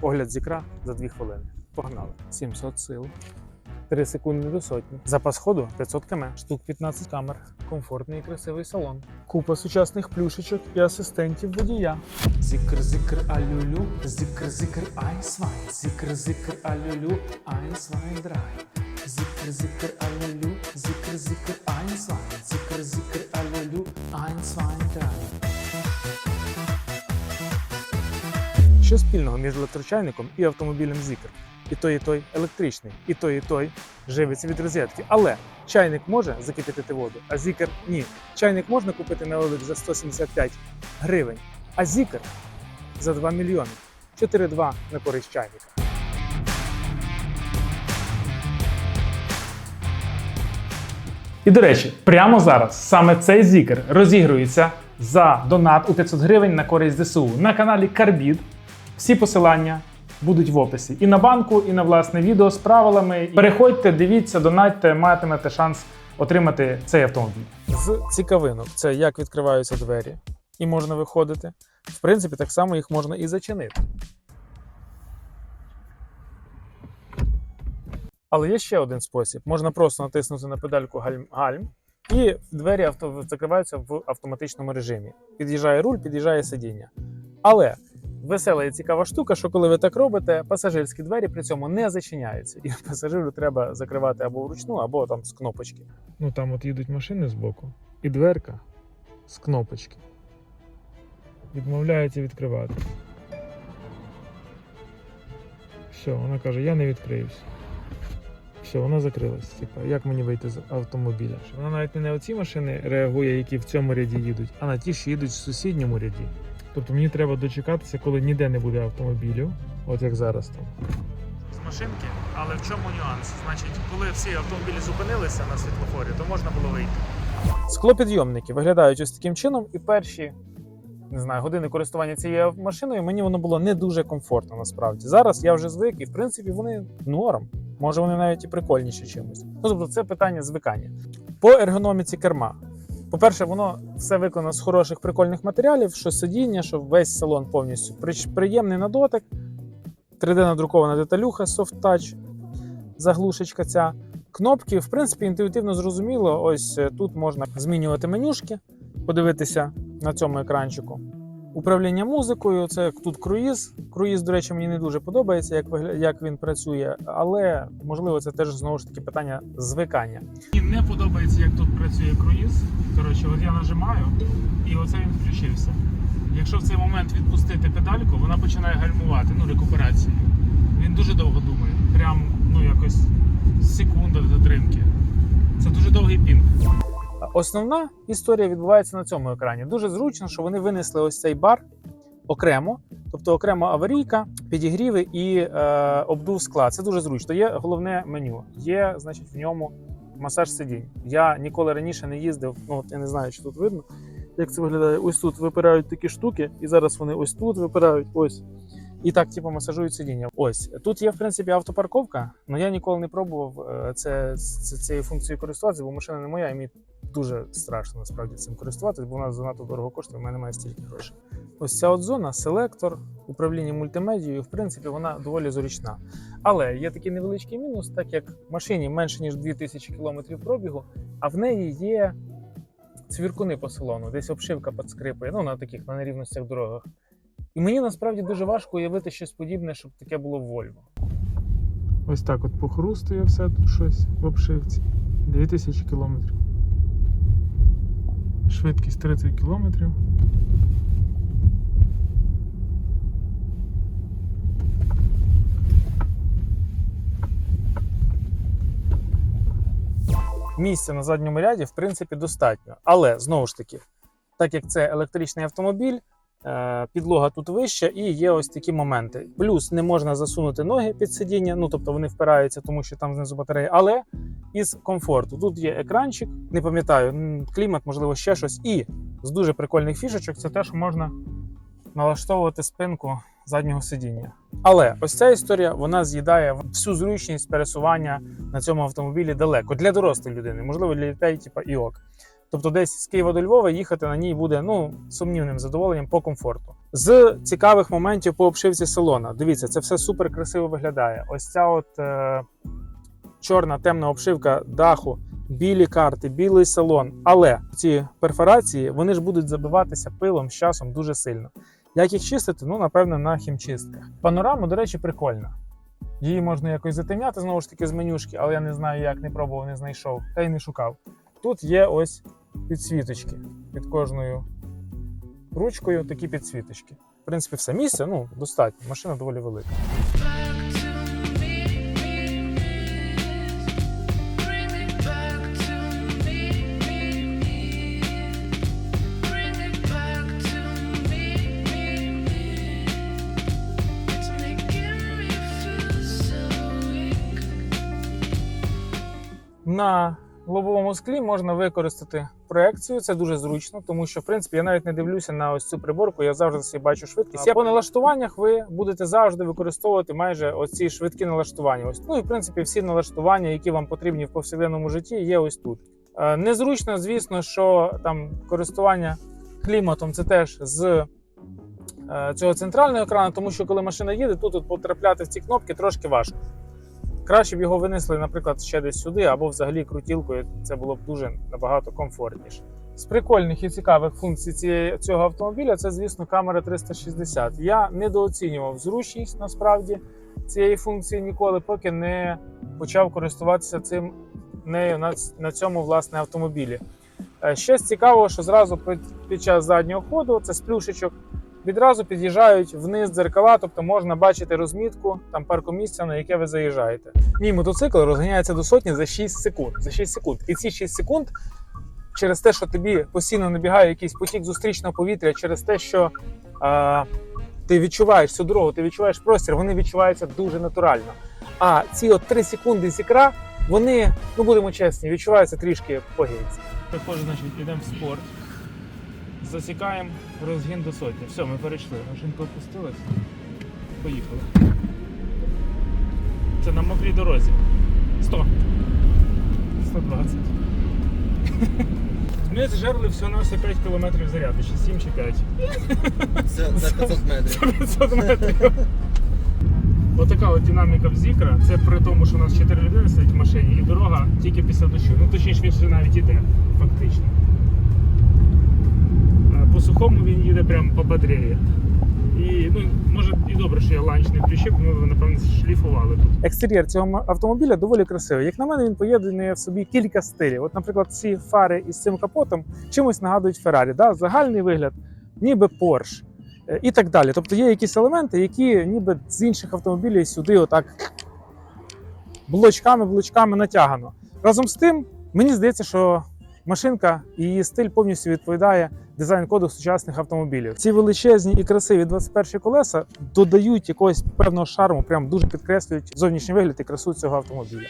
Огляд зікра за 2 хвилини. Погнали. 700 сил. 3 секунди до сотні. Запас ходу 500 км. Штук 15 камер. Комфортний і красивий салон. Купа сучасних плюшечок і асистентів водія. Зікр, зікр, алюлю. Зікр, зікр, айнсвайн. Зікр, зікр, алюлю. Айнсвайн драй. Зікр, зікр, алюлю. Зікр, зікр, айнсвайн. Що спільного між електрочайником і автомобілем Zikr? І той, і той електричний, і той, і той живиться від розетки. Але чайник може закипятити воду, а Zikr – ні. Чайник можна купити на OLX за 175 гривень, а Zikr – за 2 мільйони. 4-2 на користь чайника. І до речі, прямо зараз саме цей зікер розігрується за донат у 500 гривень на користь ЗСУ на каналі Карбід. Всі посилання будуть в описі і на банку, і на власне відео з правилами. Переходьте, дивіться, донатьте, матимете шанс отримати цей автомобіль. З цікавинок це як відкриваються двері, і можна виходити. В принципі, так само їх можна і зачинити. Але є ще один спосіб: можна просто натиснути на педальку гальм, гальм і двері авто закриваються в автоматичному режимі. Під'їжджає руль, під'їжджає сидіння. Але весела і цікава штука, що коли ви так робите, пасажирські двері при цьому не зачиняються, і пасажиру треба закривати або вручну, або там з кнопочки. Ну там от їдуть машини з боку, і дверка з кнопочки. Відмовляється відкривати. Все, вона каже: я не відкриюсь. Все, вона закрилась. Типа, як мені вийти з автомобіля? Вона навіть не на оці машини реагує, які в цьому ряді їдуть, а на ті, що їдуть в сусідньому ряді. Тобто мені треба дочекатися, коли ніде не буде автомобілів, от як зараз там. З машинки, але в чому нюанс? Значить, коли всі автомобілі зупинилися на світлофорі, то можна було вийти. Склопідйомники виглядають ось таким чином, і перші не знаю, години користування цією машиною мені воно було не дуже комфортно насправді. Зараз я вже звик, і в принципі вони норм. Може, вони навіть і прикольніші чимось. Ну тобто, це питання звикання. По ергономіці керма. По-перше, воно все виконано з хороших прикольних матеріалів, що сидіння, що весь салон повністю При- приємний на дотик. 3D надрукована деталюха, soft touch, заглушечка ця. Кнопки, в принципі, інтуїтивно зрозуміло. Ось е, тут можна змінювати менюшки, подивитися на цьому екранчику. Управління музикою, це тут круїз. Круїз, до речі, мені не дуже подобається, як як він працює, але можливо це теж знову ж таки питання звикання. Мені не подобається, як тут працює круїз. Коротше, от я нажимаю, і оце він включився. Якщо в цей момент відпустити педальку, вона починає гальмувати, ну, рекуперацію. Він дуже довго думає. Прям ну якось секунда затримки. Це дуже довгий пінг. Основна історія відбувається на цьому екрані. Дуже зручно, що вони винесли ось цей бар окремо, тобто окремо аварійка, підігріви і е, обдув скла. Це дуже зручно. Є головне меню. Є, значить, в ньому масаж сидінь. Я ніколи раніше не їздив. Ну от я не знаю, чи тут видно. Як це виглядає? Ось тут випирають такі штуки, і зараз вони ось тут випирають. Ось. І так, типу, масажують сидіння. Ось тут є в принципі автопарковка, але я ніколи не пробував е, це, це цією функцією користуватися, бо машина не моя, і мені дуже страшно насправді цим користуватися, бо вона занадто дорого коштує. в мене немає стільки грошей. Ось ця от зона, селектор, управління мультимедією, в принципі, вона доволі зручна. Але є такий невеличкий мінус, так як в машині менше ніж 2000 км пробігу, а в неї є цвіркуни по салону, десь обшивка підскрипує, ну на таких на нерівностях дорогах. І мені насправді дуже важко уявити щось подібне, щоб таке було в Вольво. Ось так от похрустує все тут щось в обшивці. 2000 кілометрів. Швидкість 30 кілометрів. Місця на задньому ряді, в принципі, достатньо. Але знову ж таки, так як це електричний автомобіль, е, підлога тут вища і є ось такі моменти. Плюс не можна засунути ноги під сидіння, ну тобто вони впираються, тому що там знизу батарея, але із комфорту. Тут є екранчик, не пам'ятаю, клімат, можливо, ще щось. І з дуже прикольних фішечок це те, що можна налаштовувати спинку заднього сидіння. Але ось ця історія вона з'їдає всю зручність пересування на цьому автомобілі далеко для дорослої людини, можливо, для дітей, типа і ок. Тобто, десь з Києва до Львова їхати на ній буде ну сумнівним задоволенням по комфорту. З цікавих моментів по обшивці салона. Дивіться, це все супер красиво виглядає. Ось ця от е, чорна темна обшивка даху, білі карти, білий салон. Але ці перфорації вони ж будуть забиватися пилом з часом дуже сильно. Як їх чистити? Ну, напевно, на хімчистках. Панорама, до речі, прикольна. Її можна якось затемняти знову ж таки з менюшки, але я не знаю, як не пробував, не знайшов та й не шукав. Тут є ось підсвіточки під кожною ручкою такі підсвіточки. В принципі, все місце ну, достатньо. Машина доволі велика. На лобовому склі можна використати проекцію. Це дуже зручно, тому що в принципі я навіть не дивлюся на ось цю приборку. Я завжди собі бачу швидкість. А по налаштуваннях ви будете завжди використовувати майже ось ці швидкі налаштування. Ось ну і в принципі всі налаштування, які вам потрібні в повсякденному житті, є ось тут. Е, Незручно, звісно, що там користування кліматом це теж з е, цього центрального екрану, тому що коли машина їде, тут от потрапляти в ці кнопки трошки важко. Краще б його винесли, наприклад, ще десь сюди, або взагалі крутілкою. Це було б дуже набагато комфортніше. З прикольних і цікавих функцій цієї, цього автомобіля це, звісно, камера 360. Я недооцінював зручність насправді цієї функції ніколи, поки не почав користуватися цим нею на, на цьому власне автомобілі. Е, Ще з цікавого, що зразу під, під час заднього ходу це з плюшечок відразу під'їжджають вниз дзеркала, тобто можна бачити розмітку там паркомісця, на яке ви заїжджаєте. Мій мотоцикл розганяється до сотні за 6 секунд. За 6 секунд. І ці 6 секунд через те, що тобі постійно набігає якийсь потік зустрічного повітря, через те, що а, ти відчуваєш цю дорогу, ти відчуваєш простір, вони відчуваються дуже натурально. А ці от 3 секунди з ікра, вони, ну будемо чесні, відчуваються трішки по-гейці. Приходжу, значить, йдемо в спорт. Засікаємо розгін до сотні. Все, ми перейшли. Машинка опустилась. Поїхали. Це на мокрій дорозі. 100. 120. Ми зжерли всього на все 5 км заряду, чи 7 чи 5. Це за 500 метрів. 500 метрів. Отака от динаміка в Зікра. Це при тому, що у нас 4 людини сидять в машині, і дорога тільки після дощу. Ну точніше, він ще навіть іде, фактично. Сухому він їде прям побадріє. І ну, може і добре, що я ланч не включив, бо ми напевно шліфували тут. Екстер'єр цього автомобіля доволі красивий. Як на мене, він поєднує в собі кілька стилів. От, наприклад, ці фари із цим капотом чимось нагадують Феррарі. Да? Загальний вигляд, ніби Porsche е, і так далі. Тобто є якісь елементи, які ніби з інших автомобілів сюди отак блочками, блочками натягано. Разом з тим, мені здається, що машинка і її стиль повністю відповідає дизайн-коду сучасних автомобілів. Ці величезні і красиві 21 колеса додають якогось певного шарму, прям дуже підкреслюють зовнішній вигляд і красу цього автомобіля.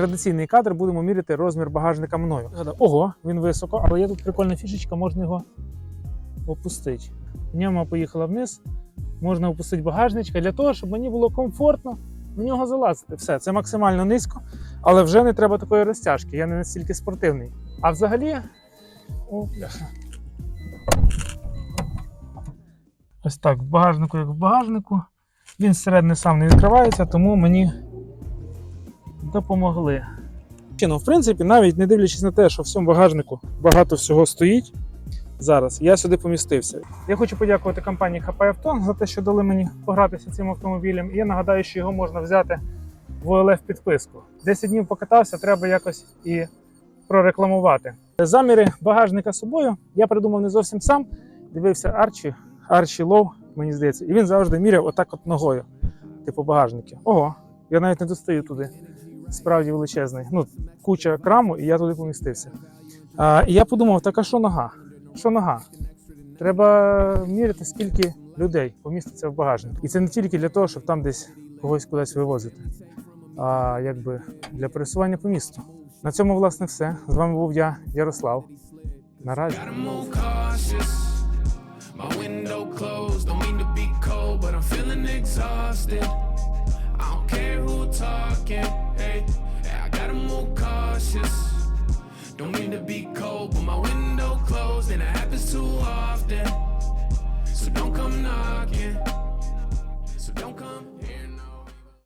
Традиційний кадр будемо міряти розмір багажника мною. Ого, він високо, але є тут прикольна фішечка, можна його опустити. Ньома поїхала вниз, можна опустити багажничка для того, щоб мені було комфортно в нього залазити. Все, це максимально низько, але вже не треба такої розтяжки. Я не настільки спортивний. А взагалі. О. Ось так, в багажнику, як в багажнику. Він зсередини сам не відкривається, тому мені допомогли. Ну, в принципі, навіть не дивлячись на те, що в цьому багажнику багато всього стоїть. Зараз я сюди помістився. Я хочу подякувати компанії HP Авто за те, що дали мені погратися цим автомобілем. І я нагадаю, що його можна взяти в ОЛФ підписку. 10 днів покатався, треба якось і прорекламувати. Заміри багажника собою я придумав не зовсім сам. Дивився Арчі, Арчі Лоу, мені здається, і він завжди міряв отак от ногою, типу багажники. Ого, я навіть не достаю туди. Справді величезний. Ну, куча краму, і я туди помістився. А, і я подумав, так а що нога? Що нога? Треба міряти, скільки людей поміститься в багажник. І це не тільки для того, щоб там десь когось кудись вивозити, а якби для пересування по місту. На цьому, власне, все. З вами був я, Ярослав. Наразі. My window closed, don't mean to be cold, but I'm feeling exhausted. Don't mean to be cold, but my window closed and it happens too often. So don't come knocking.